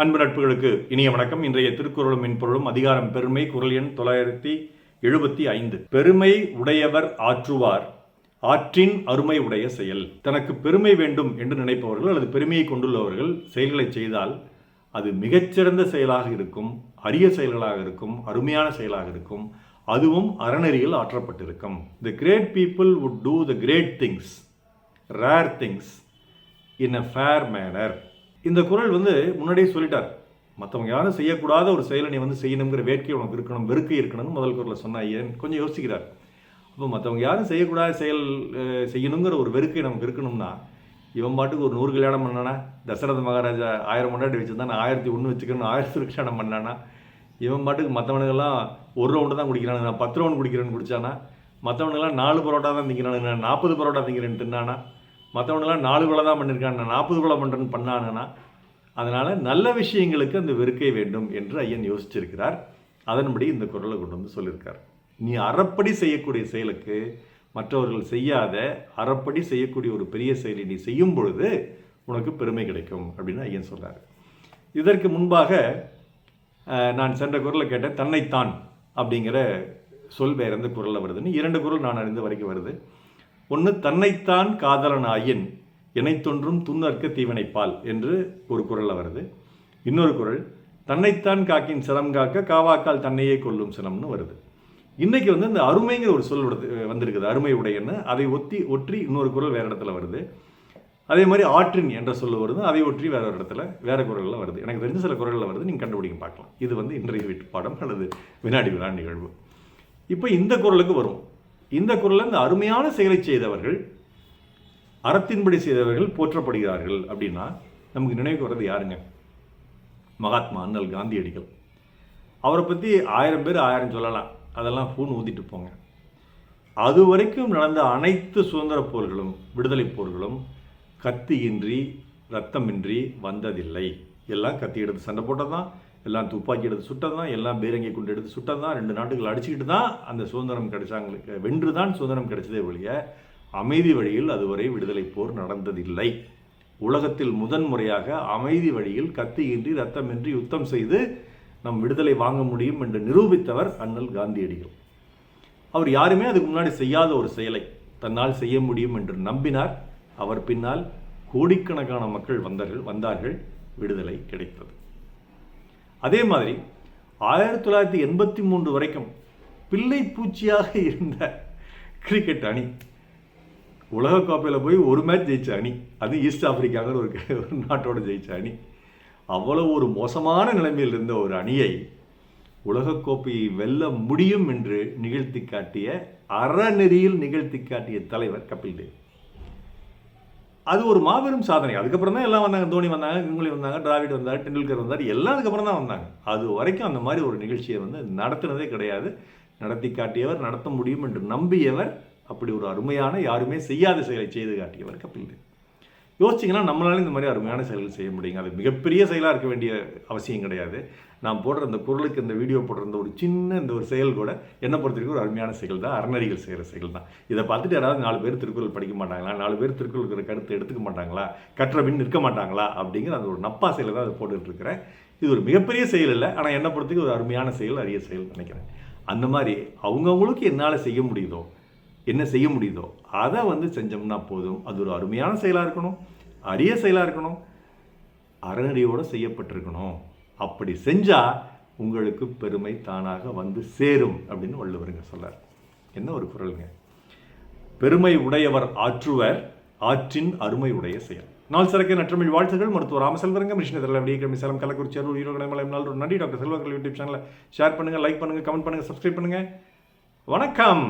அன்பு நட்புகளுக்கு இனிய வணக்கம். இன்றைய திருக்குறளும் மென்பொருளும் அதிகாரம் பெருமை குரல் எண் தொள்ளாயிரத்தி எழுபத்தி ஐந்து. பெருமை உடையவர் ஆற்றுவார் ஆற்றின் அருமை உடைய செயல். தனக்கு பெருமை வேண்டும் என்று நினைப்பவர்கள் அல்லது பெருமையை கொண்டுள்ளவர்கள் செயல்களை செய்தால் அது மிகச்சிறந்த செயலாக இருக்கும் அரிய செயல்களாக இருக்கும் அருமையான செயலாக இருக்கும். அதுவும் அறநெறியில் ஆற்றப்பட்டிருக்கும். The great people would do the great things rare things in a fair manner இந்த குரல் வந்து முன்னாடியே சொல்லிட்டார். மற்றவங்க யாரும் செய்யக்கூடாத ஒரு செயலை நீ வந்து செய்யணுங்கிற வேட்கை உனக்கு இருக்கணும் வெறுக்கை இருக்கணும்னு முதல் குரலில் சொன்னா ஏன் கொஞ்சம் யோசிக்கிறார். அப்போ மற்றவங்க யாரும் செய்யக்கூடாத செயல் செய்யணுங்கிற ஒரு வெறுக்கை நமக்கு இருக்கணும்னா இவன் பாட்டுக்கு ஒரு நூறு கல்யாணம் பண்ணானா? தசரத மகாராஜா ஆயிரம் கொண்டாடி வச்சிருந்தா நான் ஆயிரத்தி ஒன்று வச்சுக்கணும் ஆயிரத்தி ஒரு கல்யாணம் பண்ணானா? இவன் பாட்டுக்கு மற்றவனுக்கெல்லாம் ஒரு ரவுண்டு தான் குடிக்கிறானு நான் பத்து ரவுண்டு குடிக்கிறேன்னு குடிச்சானா? மற்றவனுங்கெல்லாம் நாலு பரோட்டா தான் திங்கிறானு நான் நாற்பது பரோட்டா திங்கிறேன்னு தின்னானா? மற்றவனெல்லாம் நாலு கொலை தான் பண்ணியிருக்கான் நான் நாற்பது கொலை பண்ணுறேன்னு பண்ணானா அதனால் நல்ல விஷயங்களுக்கு அந்த வெறுக்கை வேண்டும் என்று ஐயன் யோசிச்சிருக்கிறார். அதன்படி இந்த குரலை கொண்டு வந்து சொல்லியிருக்கார். நீ அறப்படி செய்யக்கூடிய செயலுக்கு மற்றவர்கள் செய்யாத அறப்படி செய்யக்கூடிய ஒரு பெரிய செயலை நீ செய்யும் பொழுது உனக்கு பெருமை கிடைக்கும் அப்படின்னு ஐயன் சொல்கிறார் இதற்கு முன்பாக நான் சென்ற குரலை கேட்டேன் தன்னைத்தான் அப்படிங்கிற சொல் வேற எந்த குரலில் வருதுன்னு இரண்டு குரல் நான் அறிந்த வரைக்கும் வருது. ஒன்று தன்னைத்தான் காதலனாயின் இணைத்தொன்றும் துன்னற்க தீவினைப்பால் என்று ஒரு குரலில் வருது. இன்னொரு குரல் தன்னைத்தான் காக்கின் சிரம் காக்க காவாக்கால் தன்னையே கொல்லும் சினம்னு வருது. இன்னைக்கு வந்து இந்த அருமைங்கிற ஒரு சொல் வந்திருக்குது. அருமை உடையன்னு அதை ஒத்தி ஒற்றி இன்னொரு குரல் வேறு இடத்துல வருது. அதே மாதிரி ஆற்றின் என்ற சொல் வருது. அதை ஒற்றி வேற ஒரு இடத்துல வேற குரலில் வருது. எனக்கு தெரிஞ்ச சில குரலில் வருது. நீங்கள் கண்டுபிடிக்க பார்க்கலாம். இது வந்து இன்றைய வீட்டு பாடம் அல்லது வினாடி வினா நிகழ்வு. இப்போ இந்த குரலுக்கு வரும். இந்த குரலில் இந்த அருமையான செயலை செய்தவர்கள் அறத்தின்படி செய்தவர்கள் போற்றப்படுகிறார்கள் அப்படின்னா நமக்கு நினைவுக்கு வர்றது யாருங்க? மகாத்மா அண்ணல் காந்தியடிகள். அவரை பற்றி ஆயிரம் பேர் ஆயிரம் சொல்லலாம். அதெல்லாம் ஃபோன் ஊதிட்டு போங்க. அது வரைக்கும் நடந்த அனைத்து சுதந்திர போர்களும் விடுதலை போர்களும் கத்தியின்றி ரத்தமின்றி வந்ததில்லை. எல்லாம் கத்தி எடுத்து சண்டை போட்டதான் எல்லாம் துப்பாக்கி எடுத்து சுட்டதான் எல்லாம் பீரங்கி குண்டு எடுத்து சுட்டதான் ரெண்டு நாட்டுகள் அடிச்சுக்கிட்டு தான் அந்த சுதந்திரம் கிடைச்சாங்களுக்கு வென்று தான் சுதந்திரம் கிடைச்சதே ஒழிய அமைதி வழியில் அதுவரை விடுதலை போர் நடந்ததில்லை. உலகத்தில் முதன்முறையாக அமைதி வழியில் கத்தியின்றி ரத்தமின்றி யுத்தம் செய்து நம் விடுதலை வாங்க முடியும் என்று நிரூபித்தவர் அண்ணல் காந்தியடிகள். அவர் யாருமே அதுக்கு முன்னாடி செய்யாத ஒரு செயலை தன்னால் செய்ய முடியும் என்று நம்பினார். அவர் பின்னால் கோடிக்கணக்கான மக்கள் வந்தார்கள் வந்தார்கள் விடுதலை கிடைத்தது. அதே மாதிரி ஆயிரத்தி தொள்ளாயிரத்தி எண்பத்தி மூன்று வரைக்கும் பிள்ளை பூச்சியாக இருந்த கிரிக்கெட் அணி உலகக்கோப்பையில் போய் ஒரு மேட்ச் ஜெயிச்ச அணி அது ஈஸ்ட் ஆப்பிரிக்காங்கிற ஒரு ஒரு நாட்டோட ஜெயிச்ச அணி. அவ்வளவு ஒரு மோசமான நிலைமையில் இருந்த ஒரு அணியை உலகக்கோப்பையை வெல்ல முடியும் என்று நிகழ்த்தி காட்டிய அறநெறியில் நிகழ்த்தி காட்டிய தலைவர் கபில் தேவ். அது ஒரு மாபெரும் சாதனை. அதுக்கப்புறம் தான் எல்லாம் வந்தாங்க. தோனி வந்தாங்க கங்குலி வந்தாங்க டிராவிட் வந்தார் டெண்டுல்கர் வந்தார் எல்லாம் அதுக்கப்புறம் தான் வந்தாங்க. அது வரைக்கும் அந்த மாதிரி ஒரு நிகழ்ச்சியை வந்து நடத்தினதே கிடையாது. நடத்தி காட்டியவர் நடத்த முடியும் என்று நம்பியவர் அப்படி ஒரு அருமையான யாருமே செய்யாத செயலை செய்து காட்டியவர் கபில் தேவ். யோசிச்சிங்கன்னா நம்மளால இந்த மாதிரி அருமையான செயல்கள் செய்ய முடியுங்க. அது மிகப்பெரிய செயலாக இருக்க வேண்டிய அவசியம் கிடையாது. நான் போடுற இந்த குரலுக்கு இந்த வீடியோ போடுற இந்த ஒரு சின்ன இந்த ஒரு செயல் கூட என்னை பொறுத்த வரைக்கும் ஒரு அருமையான செயல் தான். அறநறிகள் செய்கிற செயல் தான். இதை பார்த்துட்டு யாராவது நாலு பேர் திருக்குறள் படிக்க மாட்டாங்களா? நாலு பேர் திருக்குறள் இருக்கிற கருத்தை எடுத்துக்க மாட்டாங்களா? கற்ற பின் நிற்க மாட்டாங்களா? அப்படிங்கிற அந்த ஒரு நப்பா செயலை தான் அதை போட்டுட்டு இருக்கிறேன். இது ஒரு மிகப்பெரிய செயல் இல்லை. ஆனால் என்னை பொறுத்தவரைக்கும் ஒரு அருமையான செயல் அரிய செயல் நினைக்கிறேன். அந்த மாதிரி அவங்கவுங்களுக்கு என்னால் செய்ய முடியுதோ என்ன செய்ய முடியுதோ அதை வந்து செஞ்சோம்னா போதும். அது ஒரு அருமையான செயலாக இருக்கணும். அரிய செயலாக இருக்கணும். அறநெறியோடு செய்யப்பட்டிருக்கணும். அப்படி செஞ்சால் உங்களுக்கு பெருமை தானாக வந்து சேரும் அப்படின்னு வள்ளுவருங்க சொல்லார். என்ன ஒரு குரலுங்க. பெருமை உடையவர் ஆற்றுவர் ஆற்றின் அருமை உடைய செயல். நாள் சிறக்க நற்றமிழ் வாழ்த்துகள். மருத்துவர் ராமசெல்வரங்க மிஷின தெரியல விடிய சேலம் கள்ளக்குறிச்சி அருள் ஈரோடு நாள் நன்றி. டாக்டர் செல்வர்கள் யூடியூப் சேனலை ஷேர் பண்ணுங்கள் லைக் பண்ணுங்கள் கமெண்ட் பண்ணுங்கள் சப்ஸ்கிரைப் பண்ணுங்கள் வணக்கம்!